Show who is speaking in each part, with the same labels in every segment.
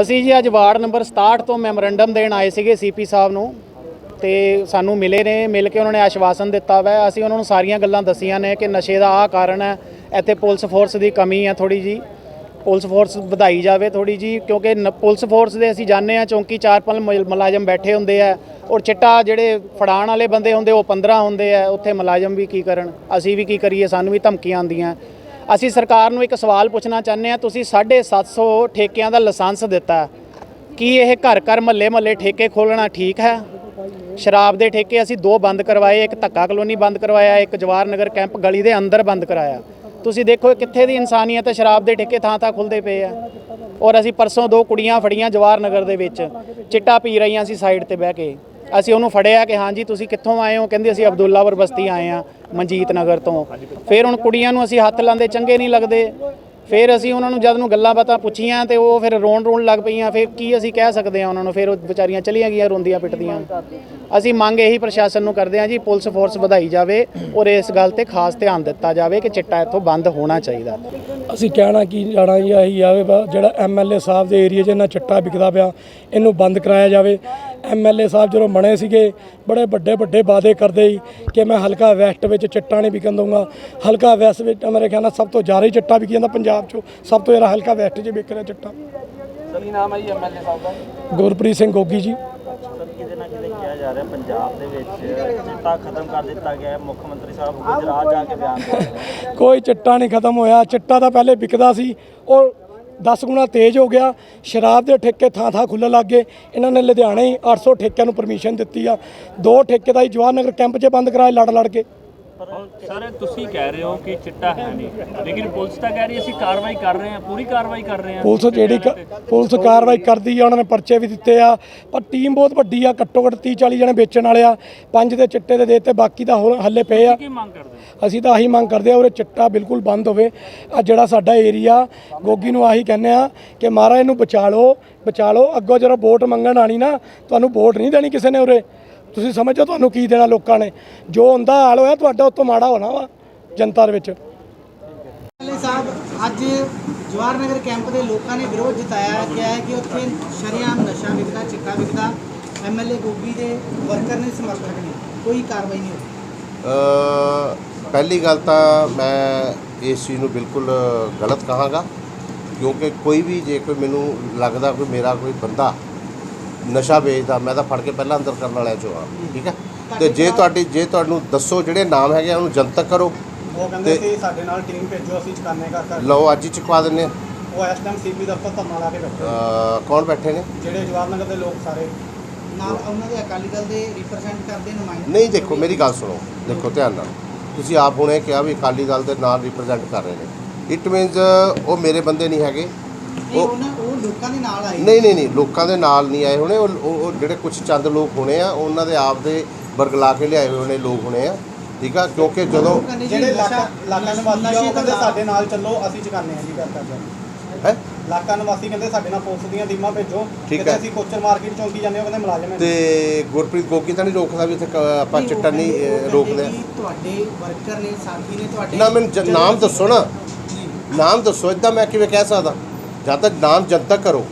Speaker 1: ਅਸੀਂ ਜੀ ਅੱਜ ਵਾਰਡ ਨੰਬਰ 67 ਤੋਂ ਮੈਮੋਰੈਂਡਮ ਦੇਣ ਆਏ ਸੀਗੇ ਸੀਪੀ ਸਾਹਿਬ ਨੂੰ ਤੇ ਸਾਨੂੰ ਮਿਲੇ ਨੇ, ਮਿਲ ਕੇ ਉਹਨਾਂ ਨੇ ਆਸ਼ਵਾਸਨ ਦਿੱਤਾ ਵੈ। ਅਸੀਂ ਉਹਨਾਂ ਨੂੰ ਸਾਰੀਆਂ ਗੱਲਾਂ ਦੱਸੀਆਂ ਨੇ ਕਿ ਨਸ਼ੇ ਦਾ ਆਹ ਕਾਰਨ ਹੈ, ਇੱਥੇ ਪੁਲਿਸ ਫੋਰਸ ਦੀ ਕਮੀ ਹੈ ਥੋੜੀ ਜੀ ਪੁਲਿਸ ਫੋਰਸ ਵਧਾਈ ਜਾਵੇ ਥੋੜੀ ਜੀ ਕਿਉਂਕਿ ਨ- ਪੁਲਿਸ ਫੋਰਸ ਦੇ ਅਸੀਂ ਜਾਣਦੇ ਆ ਚੌਂਕੀ ਚਾਰ ਪੰਜ ਮੁਲ- ਮੁਲਾਜ਼ਮ ਬੈਠੇ ਹੁੰਦੇ ਆ ਔਰ ਚਿੱਟਾ ਜਿਹੜੇ ਫੜਾਉਣ ਵਾਲੇ ਬੰਦੇ ਹੁੰਦੇ, ਉਹ 15 ਹੁੰਦੇ ਆ, ਉੱਥੇ ਮੁਲਾਜ਼ਮ ਵੀ ਕੀ ਕਰਨ? ਅਸੀਂ ਵੀ ਕੀ ਕਰੀਏ? ਸਾਨੂੰ ਵੀ ਧਮਕੀਆਂ ਆਉਂਦੀਆਂ। ਅਸੀਂ ਸਰਕਾਰ ਨੂੰ ਇੱਕ ਸਵਾਲ ਪੁੱਛਣਾ ਚਾਹੁੰਦੇ ਆ ਤੁਸੀਂ 750 ਠੇਕਿਆਂ ਦਾ ਲਾਇਸੈਂਸ ਦਿੱਤਾ ਕੀ ਇਹ ਘਰ ਘਰ ਮਹੱਲੇ ਮਹੱਲੇ ਠੇਕੇ ਖੋਲਣਾ ਠੀਕ ਹੈ? ਸ਼ਰਾਬ ਦੇ ਠੇਕੇ ਅਸੀਂ ਦੋ ਬੰਦ ਕਰਵਾਏ, ਇੱਕ ਧੱਕਾ ਕਲੋਨੀ ਬੰਦ ਕਰਵਾਇਆ, ਇੱਕ ਜਵਾਹਰ ਨਗਰ ਕੈਂਪ ਗਲੀ ਦੇ ਅੰਦਰ ਬੰਦ ਕਰਾਇਆ। ਤੁਸੀਂ ਦੇਖੋ ਕਿੱਥੇ ਦੀ ਇਨਸਾਨੀਅਤ ਹੈ, ਸ਼ਰਾਬ ਦੇ ਠੇਕੇ ਥਾਂ ਥਾਂ ਖੁੱਲਦੇ ਪਏ ਆ। ਔਰ ਅਸੀਂ ਪਰਸੋਂ ਦੋ ਕੁੜੀਆਂ ਫੜੀਆਂ ਜਵਾਹਰ ਨਗਰ ਦੇ ਵਿੱਚ, ਚਿੱਟਾ ਪੀ ਰਹੀਆਂ ਸੀ ਸਾਈਡ ਤੇ ਬਹਿ ਕੇ। ਅਸੀਂ ਉਹਨੂੰ ਫੜਿਆ ਕਿ ਹਾਂਜੀ ਤੁਸੀਂ ਕਿੱਥੋਂ ਆਏ ਹੋ? ਕਹਿੰਦੇ ਅਸੀਂ ਅਬਦੁੱਲਾਵਰ ਬਸਤੀ ਆਏ ਆ ਮਨਜੀਤ ਨਗਰ ਤੋਂ। ਫਿਰ ਹੁਣ ਕੁੜੀਆਂ ਨੂੰ ਅਸੀਂ ਹੱਥ ਲਾਉਂਦੇ, ਚੰਗੇ ਨਹੀਂ ਲੱਗਦੇ। ਫਿਰ ਅਸੀਂ ਉਹਨਾਂ ਨੂੰ ਜਦ ਨੂੰ ਗੱਲਾਂ ਬਾਤਾਂ ਪੁੱਛੀਆਂ ਤੇ ਉਹ ਫਿਰ ਰੋਣ ਰੋਣ ਲੱਗ ਪਈਆਂ। ਫਿਰ ਕੀ ਅਸੀਂ ਕਹਿ ਸਕਦੇ ਆ ਉਹਨਾਂ ਨੂੰ? ਫਿਰ ਉਹ ਵਿਚਾਰੀਆਂ ਚਲੀਆਂ ਗਈਆਂ ਰੋਂਦੀਆਂ ਪਿੱਟਦੀਆਂ। ਅਸੀਂ ਮੰਗ ਇਹੀ ਪ੍ਰਸ਼ਾਸਨ ਨੂੰ ਕਰਦੇ ਹਾਂ ਜੀ ਪੁਲਿਸ ਫੋਰਸ ਵਧਾਈ ਜਾਵੇ ਔਰ ਇਸ ਗੱਲ ਤੇ ਖਾਸ ਧਿਆਨ ਦਿੱਤਾ ਜਾਵੇ ਕਿ ਚਿੱਟਾ ਇੱਥੋਂ ਬੰਦ ਹੋਣਾ ਚਾਹੀਦਾ।
Speaker 2: ਅਸੀਂ ਕਹਿਣਾ ਕੀ ਜਾਣਾ ਜੀ ਇਹੀ ਆਵੇ ਜਿਹੜਾ ਐਮਐਲਏ ਸਾਹਿਬ ਦੇ ਏਰੀਆ 'ਚ ਇੰਨਾ ਚਿੱਟਾ ਵਿਕਦਾ ਪਿਆ ਇਹਨੂੰ ਬੰਦ ਕਰਾਇਆ ਜਾਵੇ। ਐਮਐਲਏ ਸਾਹਿਬ ਜਦੋਂ ਬਣੇ ਸੀਗੇ ਬੜੇ ਵੱਡੇ ਵੱਡੇ ਵਾਅਦੇ ਕਰਦੇ ਸੀ ਕਿ ਮੈਂ ਹਲਕਾ ਵੈਸਟ ਵਿੱਚ ਚਿੱਟਾ ਨਹੀਂ ਵਿਕਣ ਦਊਂਗਾ। ਹਲਕਾ ਵੈਸਟ ਵਿੱਚ ਮੇਰੇ ਖਿਆਲ ਨਾਲ ਸਭ ਤੋਂ ਜ਼ਿਆਦਾ ਹੀ ਚਿੱਟਾ ਵਿਕੀ ਜਾਂਦਾ ਪੰਜਾਬ 'ਚੋਂ ਸਭ ਤੋਂ ਜ਼ਿਆਦਾ ਹਲਕਾ ਵੈਸਟ 'ਚ ਵਿਕ ਰਿਹਾ ਚਿੱਟਾ।
Speaker 3: ਕੀ ਨਾਮ ਹੈ ਜੀ ਐਮਐਲਏ ਸਾਹਿਬ ਦਾ?
Speaker 2: ਗੁਰਪ੍ਰੀਤ ਸਿੰਘ ਗੋਗੀ ਜੀ।
Speaker 3: ਸਰ ਕਿਤੇ ਨਾ ਕਿਤੇ ਕਿਹਾ ਜਾ ਰਿਹਾ ਪੰਜਾਬ ਦੇ ਵਿੱਚ ਚਿੱਟਾ ਖਤਮ ਕਰ ਦਿੱਤਾ ਗਿਆ ਹੈ ਮੁੱਖ ਮੰਤਰੀ ਸਾਹਿਬ ਗੁਜਰਾਤ ਜਾ ਕੇ ਬਿਆਨ ਦੇ ਰਹੇ ਨੇ।
Speaker 2: ਕੋਈ ਚਿੱਟਾ ਨਹੀਂ ਖਤਮ ਹੋਇਆ ਚਿੱਟਾ ਤਾਂ ਪਹਿਲੇ ਵਿਕਦਾ ਸੀ ਉਹ 10 ਗੁਣਾ ਤੇਜ਼ ਹੋ ਗਿਆ ਸ਼ਰਾਬ ਦੇ ਠੇਕੇ ਥਾਂ ਥਾਂ ਖੁੱਲ੍ਹਣ ਲੱਗ ਗਏ ਇਹਨਾਂ ਨੇ ਲੁਧਿਆਣੇ ਹੀ 800 ਠੇਕਿਆਂ ਨੂੰ ਪਰਮਿਸ਼ਨ ਦਿੱਤੀ ਆ ਦੋ ਠੇਕੇ ਦਾ ਹੀ ਜਵਾਹਰ ਨਗਰ ਕੈਂਪ 'ਚ ਬੰਦ ਕਰਾਏ ਲੜ ਲੜ ਕੇ।
Speaker 4: ਸਰ ਤੁਸੀਂ ਕਹਿ ਰਹੇ ਹੋ ਕਿ ਚਿੱਟਾ ਹੈ ਨਹੀਂ। ਲੇਕਿਨ ਪੁਲਿਸ ਤਾਂ ਕਹਿ ਰਹੀ ਅਸੀਂ ਕਾਰਵਾਈ ਕਰ ਰਹੇ ਹਾਂ ਪੂਰੀ ਕਾਰਵਾਈ ਕਰ ਰਹੇ ਹਾਂ।
Speaker 2: ਪੁਲਿਸ ਜਿਹੜੀ ਕ- ਪੁਲਿਸ ਕਾਰਵਾਈ ਕਰਦੀ ਆ ਉਹਨਾਂ ਨੇ ਪਰਚੇ ਵੀ ਦਿੱਤੇ ਆ ਪਰ ਟੀਮ ਬਹੁਤ ਵੱਡੀ ਆ ਘੱਟੋ ਘੱਟ 30 40 ਜਣੇ ਵੇਚਣ ਵਾਲੇ ਆ ਪੰਜ ਦੇ ਚਿੱਟੇ ਦੇ ਦੇਤੇ ਬਾਕੀ ਤਾਂ ਹੋਰ ਹੱਲੇ ਪਏ ਆ।
Speaker 4: ਕੀ ਮੰਗ ਕਰਦੇ ਹੋ?
Speaker 2: ਅਸੀਂ ਤਾਂ ਆਹੀ ਮੰਗ ਕਰਦੇ ਆ ਉਰੇ ਚਿੱਟਾ ਬਿਲਕੁਲ ਬੰਦ ਹੋਵੇ। ਆ ਜਿਹੜਾ ਸਾਡਾ ਏਰੀਆ ਗੋਗੀ ਨੂੰ ਆਹੀ ਕਹਿੰਦੇ ਆ ਕਿ ਮਹਾਰਾਜ ਇਹਨੂੰ ਬਚਾ ਲਓ ਬਚਾ ਲਓ। ਅੱਗੋਂ ਜਦੋਂ ਵੋਟ ਮੰਗਣ ਆਣੀ ਨਾ ਤੁਹਾਨੂੰ ਵੋਟ ਨਹੀਂ ਦੇਣੀ ਕਿਸੇ ਨੇ ਉਰੇ। ਤੁਸੀਂ ਸਮਝੋ ਤੁਹਾਨੂੰ ਕੀ ਦੇਣਾ ਲੋਕਾਂ ਨੇ। ਜੋ ਹੁੰਦਾ ਹਾਲ ਹੋਇਆ ਤੁਹਾਡਾ ਉਤੋਂ ਮਾੜਾ ਹੋਣਾ ਵਾ ਜਨਤਾ ਦੇ ਵਿੱਚ।
Speaker 5: ਸਾਹਿਬ ਅੱਜ ਜਵਾਹਰ ਨਗਰ ਕੈਂਪ ਦੇ ਲੋਕਾਂ ਨੇ ਵਿਰੋਧ ਜਤਾਇਆ ਗਿਆ ਹੈ ਕਿ ਉੱਥੇ ਸ਼ਰੇਆਮ ਨਸ਼ਾ ਵਿਕਦਾ ਚਿੱਟਾ ਵਿਕਦਾ। ਐਮਐਲਏ ਗੋਗੀ ਦੇ ਵਰਕਰ ਨੇ ਸਮਰਥਕ ਨੇ ਕੋਈ ਕਾਰਵਾਈ ਨਹੀਂ ਹੋਈ।
Speaker 6: ਅ, ਪਹਿਲੀ ਗੱਲ ਤਾਂ ਮੈਂ ਇਸ ਚੀਜ਼ ਨੂੰ ਬਿਲਕੁਲ ਗਲਤ ਕਹਾਂਗਾ ਕਿਉਂਕਿ ਕੋਈ ਵੀ ਜੇ ਕੋਈ ਮੈਨੂੰ ਲੱਗਦਾ ਕੋਈ ਮੇਰਾ ਕੋਈ ਬੰਦਾ ਨਸ਼ਾ ਵੇਚਦਾ ਮੈਂ ਤਾਂ ਫੜ ਕੇ ਪਹਿਲਾਂ ਅੰਦਰ ਕਰਨ ਵਾਲਿਆਂ ਚੋਂ ਆ। ਠੀਕ ਹੈ? ਤੇ ਜੇ ਤੁਹਾਡੀ ਜੇ ਤੁਹਾਨੂੰ ਦੱਸੋ ਜਿਹੜੇ ਨਾਮ ਹੈਗੇ ਆ, ਉਹਨੂੰ ਜਨਤਕ ਕਰੋ।
Speaker 7: ਉਹ ਕਹਿੰਦੇ
Speaker 6: ਤੇ-
Speaker 7: ਸੀ ਸਾਡੇ ਨਾਲ ਟੀਮ ਭੇਜੋ ਅਸੀਂ ਚਕਾਨੇ ਕਰ ਕਰ
Speaker 6: ਲਓ ਅੱਜ ਹੀ ਚੁਕਵਾ ਦਿੰਨੇ ਆ।
Speaker 7: ਉਹ ਇਸ ਟਾਈਮ ਸੀਪੀ ਦਫ਼ਤਰ ਧਰਨਾ ਲਾ ਕੇ ਬੈਠੇ
Speaker 6: ਅ, ਕੌਣ ਬੈਠੇ ਨੇ?
Speaker 7: ਜਿਹੜੇ ਜਵਾਹਰ ਨਗਰ ਦੇ ਲੋਕ ਸਾਰੇ।
Speaker 5: ਨਾਲ ਉਹਨਾਂ ਦੇ ਅਕਾਲੀ ਦਲ ਦੇ ਰਿਪਰੈਜ਼ੈਂਟ ਕਰਦੇ ਨੁਮਾਇੰਦੇ।
Speaker 6: ਨਹੀਂ ਦੇਖੋ ਮੇਰੀ ਗੱਲ ਸੁਣੋ। ਦੇਖੋ ਧਿਆਨ ਨਾਲ। ਤੁਸੀਂ ਆਪ ਹੁਣੇ ਕਿਹਾ ਵੀ ਅਕਾਲੀ ਦਲ ਦੇ ਨਾਲ ਰਿਪਰੈਜ਼ੈਂਟ ਕਰ ਰਹੇ ਨੇ। ਇਟ ਮੀਨਸ ਉਹ ਮੇਰੇ ਬੰਦੇ ਨਹੀਂ ਹੈਗੇ।
Speaker 5: ਨਹੀਂ
Speaker 6: ਉਹ
Speaker 5: ਉਹਨਾਂ ਉਹ ਲੋਕਾਂ ਦੇ ਨਾਲ ਆਏ?
Speaker 6: ਨਹੀਂ ਨਹੀਂ ਨਹੀਂ ਲੋਕਾਂ ਦੇ ਨਾਲ ਨਹੀਂ ਆਏ ਹੋਣੇ। ਉਹ ਜਿਹੜੇ ਕੁਝ ਚੰਦ ਲੋਕ ਹੋਣੇ ਆ ਉਹਨਾਂ ਦੇ ਆਪ ਦੇ ਵਰਗਲਾ ਕੇ ਲਿਆਏ ਹੋਏ ਹੋਣੇ ਲੋਕ ਹੋਣੇ ਆ ਠੀਕ ਆ? ਕਿਉਂਕਿ ਜਦੋਂ
Speaker 5: ਜੀ
Speaker 7: ਜਿਹੜੇ ਇਲਾਕਾ ਇਲਾਕਾ ਨਿਵਾਸੀ ਆ
Speaker 5: ਨਸ਼ੇ
Speaker 7: ਉਹ
Speaker 5: ਦਾ
Speaker 7: ਕਹਿੰਦੇ ਸਾਡੇ ਨਾਲ ਚੱਲੋ ਅਸੀਂ ਚਕਾਨੇ ਆ ਜੀ ਕਰ ਕਰ
Speaker 6: ਹੈ?
Speaker 7: ਇਲਾਕਾ ਨਿਵਾਸੀ ਕਹਿੰਦੇ ਸਾਡੇ ਨਾਲ ਪੁਲਿਸ ਦੀਆਂ ਟੀਮਾਂ ਭੇਜੋ ਕਹਿੰਦੇ
Speaker 6: ਹੈ।
Speaker 7: ਅਸੀਂ ਕੋਚਰ ਮਾਰਕੀਟ ਚੌਂਕੀ ਜਾਂਦੇ ਉਹ ਕਹਿੰਦੇ ਮੁਲਾਜ਼ਮ ਹੈ।
Speaker 6: ਤੇ ਗੁਰਪ੍ਰੀਤ ਗੋਗੀ ਤਾਂ ਨਹੀਂ ਰੋਕਦਾ ਵੀ ਇੱਥੇ ਆਪਾਂ ਚਿੱਟਾ ਨਹੀਂ ਰੋਕਦੇ
Speaker 5: ਤੁਹਾਡੇ ਵਰਕਰ ਨੇ ਸਾਥੀ ਨੇ ਤੁਹਾਡੇ
Speaker 6: ਨਾ ਮੈਨੂੰ ਜ- ਨਾਮ ਦੱਸੋ ਨਾ।
Speaker 5: ਜੀ।
Speaker 6: ਨਾਮ ਦੱਸੋ ਇਦਾਂ ਮੈਂ ਕਿਵੇਂ ਕਹਿ ਸਕਦਾ? ਜਦ ਤੱਕ ਨਾਮ ਜਨਤਕ ਕਰੋ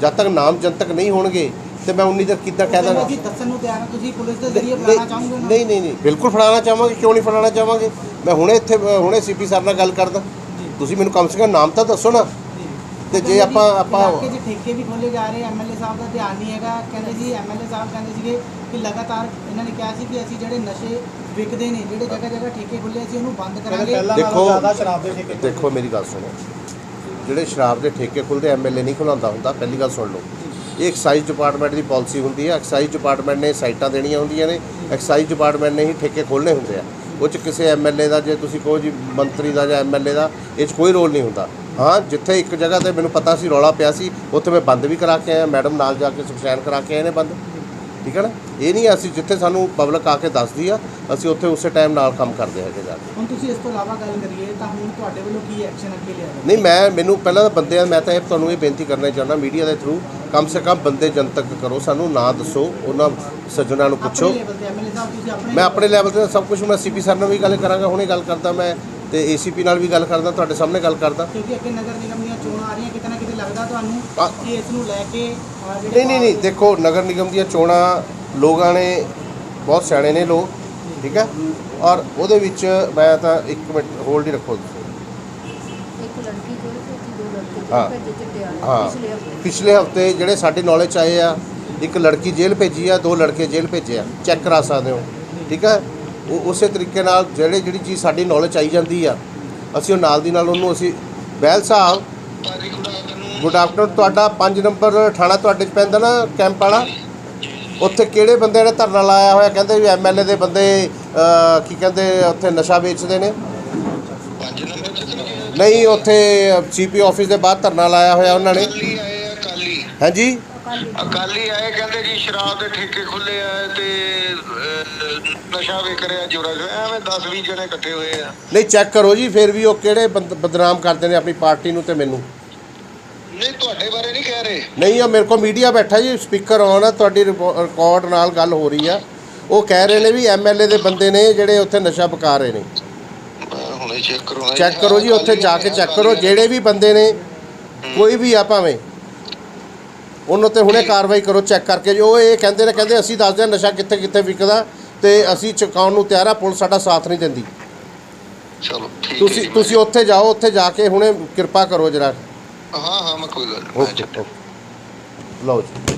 Speaker 6: ਜਦ ਤੱਕ ਨਾਮ ਜਨਤਕ ਨਹੀਂ ਹੋਣਗੇ ਤੇ ਮੈਂ ਉਨੀ ਤੱਕ ਕਿੱਦਾਂ ਕਹਿ ਦਾਂਗਾ।
Speaker 5: ਜੀ ਦੱਸਣ ਨੂੰ ਤਿਆਰ ਹਾਂ ਤੁਸੀਂ ਪੁਲਿਸ ਦੇ ਜ਼ਰੀਏ ਬੁਲਾਉਣਾ ਚਾਹੋਗੇ?
Speaker 6: ਨਹੀਂ ਨਹੀਂ ਨਹੀਂ ਬਿਲਕੁਲ ਫੜਾਉਣਾ ਚਾਹਾਂਗੇ ਕਿਉਂ ਨਹੀਂ ਫੜਾਉਣਾ ਚਾਹਾਂਗੇ? ਮੈਂ ਹੁਣੇ ਇੱਥੇ ਹੁਣੇ ਸੀਪੀ ਸਰ ਨਾਲ ਗੱਲ ਕਰਦਾ। ਤੁਸੀਂ ਮੈਨੂੰ ਕਮ ਸੇ ਕਮ ਨਾਮ ਤਾਂ ਦੱਸੋ ਨਾ। ਤੇ ਜੇ ਆਪਾਂ ਆਪਾਂ
Speaker 5: ਇਲਾਕੇ 'ਚ ਠੇਕੇ ਵੀ ਖੋਲੇ ਜਾ ਰਹੇ ਐਮਐਲਏ ਸਾਹਿਬ ਦਾ ਧਿਆਨ ਨਹੀਂ ਹੈਗਾ। ਕਹਿੰਦੇ ਜੀ ਐਮਐਲਏ ਸਾਹਿਬ ਕਹਿੰਦੇ ਸੀਗੇ ਕਿ ਲਗਾਤਾਰ ਇਹਨਾਂ ਨੇ ਕਿਹਾ ਸੀ ਕਿ ਅਸੀਂ ਜਿਹੜੇ ਨਸ਼ੇ ਵਿਕਦੇ ਨੇ ਜਿਹੜੇ ਜਗ੍ਹਾ ਜਗ੍ਹਾ ਠੇਕੇ ਖੁੱਲੇ ਅਸੀਂ ਉਹਨੂੰ ਬੰਦ ਕਰਾਂਗੇ।
Speaker 6: ਦੇਖੋ-
Speaker 7: ਨਾਲੋਂ ਜ਼ਿਆਦਾ ਸ਼ਰਾਬ ਦੇ ਠੇਕੇ
Speaker 6: ਦੇਖੋ ਮੇਰੀ ਗੱਲ ਸੁਣੋ। ਜਿਹੜੇ ਸ਼ਰਾਬ ਦੇ ਠੇਕੇ ਖੁੱਲਦੇ ਐਮਐਲਏ ਨਹੀਂ ਖੁਲਾਉਂਦਾ ਹੁੰਦਾ, ਪਹਿਲੀ ਗੱਲ ਸੁਣ ਲਓ। ਇਹ ਐਕਸਾਈਜ਼ ਡਿਪਾਰਟਮੈਂਟ ਦੀ ਪਾਲਿਸੀ ਹੁੰਦੀ ਹੈ। ਐਕਸਾਈਜ਼ ਡਿਪਾਰਟਮੈਂਟ ਨੇ ਸਾਈਟਾਂ ਦੇਣੀਆਂ ਹੁੰਦੀਆਂ ਨੇ। ਐਕਸਾਈਜ਼ ਡਿਪਾਰਟਮੈਂਟ ਨੇ ਹੀ ਠੇਕੇ ਖੋਲ੍ਹਣੇ ਹੁੰਦੇ ਆ। ਉਹ 'ਚ ਕਿਸੇ ਐਮਐਲਏ ਦਾ, ਜੇ ਤੁਸੀਂ ਕਹੋ ਜੀ ਮੰਤਰੀ ਦਾ ਜਾਂ ਐਮਐਲਏ ਦਾ, ਇਹ 'ਚ ਕੋਈ ਰੋਲ ਨਹੀਂ ਹੁੰਦਾ। ਹਾਂ, ਜਿੱਥੇ ਇੱਕ ਜਗ੍ਹਾ ਤੇ ਮੈਨੂੰ ਪਤਾ ਸੀ ਰੌਲਾ ਪਿਆ ਸੀ, ਉੱਥੇ ਮੈਂ ਬੰਦ ਵੀ ਕਰਾ ਕੇ ਆਇਆ। ਮੈਡਮ ਨਾਲ ਜਾ ਕੇ ਸੁਖਸ਼ੈਨ ਕਰਾ ਕੇ ਆਏ ਨੇ ਬੰਦ। ਠੀਕ ਹੈ ਨਾ? ਇਹ ਨਹੀਂ ਅਸੀਂ ਜਿੱਥੇ ਸਾਨੂੰ ਪਬਲਿਕ ਆ ਕੇ ਦੱਸਦੀ ਆ ਅਸੀਂ ਉੱਥੇ ਉਸੇ ਟਾਈਮ ਨਾਲ ਕੰਮ ਕਰਦੇ ਹੈਗੇ ਜਾ ਕੇ।
Speaker 5: ਹੁਣ ਤੁਸੀਂ ਇਸ ਤੋਂ ਇਲਾਵਾ ਗੱਲ ਕਰੀਏ ਤਾਂ ਹੁਣ ਤੁਹਾਡੇ ਵੱਲੋਂ ਕੀ ਐਕਸ਼ਨ ਅੱਗੇ ਲਿਆ ਜਾਵੇ
Speaker 6: ਨਹੀਂ ਮੈਂ ਮੈਨੂੰ ਪਹਿਲਾਂ ਤਾਂ ਬੰਦਿਆਂ ਮੈਂ ਤਾਂ ਇਹ ਤੁਹਾਨੂੰ ਇਹ ਬੇਨਤੀ ਕਰਨਾ ਚਾਹੁੰਦਾ ਮੀਡੀਆ ਦੇ ਥਰੂ ਕਮ ਸੇ ਕਮ ਬੰਦੇ ਜਨਤਕ ਕਰੋ ਸਾਨੂੰ ਨਾਂ ਦੱਸੋ ਉਹਨਾਂ ਸੱਜਣਾ ਨੂੰ ਪੁੱਛੋ। ਮੈਂ ਆਪਣੇ ਲੈਵਲ ਤੇ ਸਭ ਕੁਝ ਮੈਂ ਸੀਪੀ ਸਰ ਨਾਲ ਵੀ ਗੱਲ ਕਰਾਂਗਾ ਹੁਣੇ ਗੱਲ ਕਰਦਾ ਮੈਂ ਤੇ ਏਸੀਪੀ ਨਾਲ ਵੀ ਗੱਲ ਕਰਦਾ ਤੁਹਾਡੇ ਸਾਹਮਣੇ ਗੱਲ ਕਰਦਾ।
Speaker 5: ਕਿਉਂਕਿ ਅੱਗੇ ਨਗਰ ਨਿਗਮ ਦੀਆਂ ਚੋਣਾਂ ਆ ਰਹੀਆਂ ਲੱਗਦਾ ਲੱਗਦਾ ਤੁਹਾਨੂੰ
Speaker 6: ਆ-
Speaker 5: ਕਿ ਇਸ ਨੂੰ ਲੈ ਕੇ ਅਹ, ਜਿਹੜੇ
Speaker 6: ਨਹੀਂ ਨਹੀਂ ਨਹੀਂ ਦੇਖੋ ਨਗਰ ਨਿਗਮ ਦੀਆਂ ਚੋਣਾਂ ਲੋਕਾਂ ਨੇ ਬਹੁਤ ਸਿਆਣੇ ਨੇ ਲੋਕ ਠੀਕ ਹੈ? ਔਰ ਉਹਦੇ ਵਿੱਚ ਮੈਂ ਤਾਂ ਇੱਕ ਮਿੰਟ ਹੋਲਡ ਹੀ ਰੱਖੋ ਤੁਸੀਂ।
Speaker 8: ਇੱਕ ਲੜਕੀ ਕੋਲ ਦੋ ਲੜਕੇ
Speaker 6: ਹਾਂ।
Speaker 8: ਕੋਲ ਭੇਜੇ ਚਿੱਟੇ ਵਾਲੇ
Speaker 6: ਹਾਂ।
Speaker 8: ਪਿਛਲੇ ਹਫ਼ਤੇ।
Speaker 6: ਪਿਛਲੇ ਹਫ਼ਤੇ ਜਿਹੜੇ ਸਾਡੇ ਨੌਲੇਜ 'ਚ ਆਏ ਆ ਇੱਕ ਲੜਕੀ ਜੇਲ੍ਹ ਭੇਜੀ ਆ ਦੋ ਲੜਕੇ ਜੇਲ੍ਹ ਭੇਜੇ ਆ ਚੈੱਕ ਕਰਾ ਸਕਦੇ ਹੋ ਠੀਕ ਹੈ? ਉਹ ਉਸੇ ਤਰੀਕੇ ਨਾਲ ਜਿਹੜੇ ਜਿਹੜੀ ਚੀਜ਼ ਸਾਡੀ ਨੌਲੇਜ 'ਚ ਆਈ ਜਾਂਦੀ ਆ ਅਸੀਂ ਉਹ ਨਾਲ ਦੀ ਨਾਲ ਉਹਨੂੰ ਅਸੀਂ ਬਹਿਲ ਸਾਹਿਬ ਗੁੱਡ ਆਫਟਰਨੂਨ ਤੁਹਾਡਾ 5 ਨੰਬਰ ਥਾਣਾ ਤੁਹਾਡੇ 'ਚ ਪੈਂਦਾ ਨਾ ਕੈਂਪ ਵਾਲਾ। ਉੱਥੇ ਕਿਹੜੇ ਬੰਦੇ ਨੇ ਧਰਨਾ ਲਾਇਆ ਹੋਇਆ? ਕਹਿੰਦੇ ਵੀ ਐਮਐਲਏ ਦੇ ਬੰਦੇ ਕੀ ਕਹਿੰਦੇ ਉੱਥੇ ਨਸ਼ਾ ਵੇਚਦੇ ਨੇ। ਨਹੀਂ। ਉੱਥੇ ਸੀਪੀ ਆਫਿਸ ਦੇ ਬਾਹਰ ਧਰਨਾ ਲਾਇਆ ਹੋਇਆ ਉਹਨਾਂ ਨੇ। ਹਾਂਜੀ?
Speaker 9: ਅਕਾਲੀ ਆਏ ਕਹਿੰਦੇ ਜੀ ਸ਼ਰਾਬ ਦੇ ਠੇਕੇ ਖੁੱਲੇ ਆ ਤੇ ਨਸ਼ਾ ਵਿਕ ਰਿਹਾ ਜੋਰਾ ਐਵੇਂ 10 20 ਜਣੇ ਇਕੱਠੇ ਹੋਏ ਆ।
Speaker 6: ਨਹੀਂ ਚੈੱਕ ਕਰੋ ਜੀ ਫਿਰ ਵੀ ਉਹ ਕਿਹੜੇ ਬੰਦ- ਬਦਨਾਮ ਕਰਦੇ ਨੇ ਆਪਣੀ ਪਾਰਟੀ ਨੂੰ ਤੇ ਮੈਨੂੰ।
Speaker 9: ਨਹੀਂ ਤੁਹਾਡੇ ਬਾਰੇ ਨਹੀਂ ਕਹਿ ਰਹੇ।
Speaker 6: ਨਹੀਂ ਆ ਮੇਰੇ ਕੋਲ ਮੀਡੀਆ ਬੈਠਾ ਜੀ ਸਪੀਕਰ ਆਨ ਆ ਤੁਹਾਡੀ ਰਿਕਾਰਡ ਨਾਲ ਗੱਲ ਹੋ ਰਹੀ ਆ। ਉਹ ਕਹਿ ਰਹੇ ਨੇ ਵੀ ਐਮਐਲਏ ਦੇ ਬੰਦੇ ਨੇ ਜਿਹੜੇ ਉੱਥੇ ਨਸ਼ਾ ਪਕਾ ਰਹੇ ਨੇ।
Speaker 9: ਹੁਣੇ ਚੈੱਕ ਕਰਵਾਉਣਾ
Speaker 6: ਚੈੱਕ ਕਰੋ ਜੀ ਉੱਥੇ ਜਾ ਕੇ ਚੈੱਕ ਕਰੋ ਜਿਹੜੇ ਵੀ ਬੰਦੇ ਨੇ ਕੋਈ ਵੀ ਆ ਭਾਵੇਂ। ਉਹਨਾਂ ਤੇ ਹੁਣੇ ਕਾਰਵਾਈ ਕਰੋ ਚੈੱਕ ਕਰਕੇ ਜੋ। ਇਹ ਕਹਿੰਦੇ ਨੇ ਕਹਿੰਦੇ ਅਸੀਂ ਦੱਸਦੇ ਹਾਂ ਨਸ਼ਾ ਕਿੱਥੇ ਕਿੱਥੇ ਵਿਕਦਾ ਤੇ ਅਸੀਂ ਚੁਕਾਉਣ ਨੂੰ ਤਿਆਰ ਆ ਪੁਲਿਸ ਸਾਡਾ ਸਾਥ ਨਹੀਂ ਦਿੰਦੀ।
Speaker 9: ਚਲੋ
Speaker 6: ਤੁਸੀਂ ਤੁਸੀਂ ਉੱਥੇ ਜਾਓ ਉੱਥੇ ਜਾ ਕੇ ਹੁਣੇ ਕਿਰਪਾ ਕਰੋ ਜਰਾ।
Speaker 9: ਹਾਂ ਹਾਂ ਮੈਂ ਕੋਈ ਗੱਲ ਨਹੀਂ।
Speaker 6: ਲਓ ਜੀ।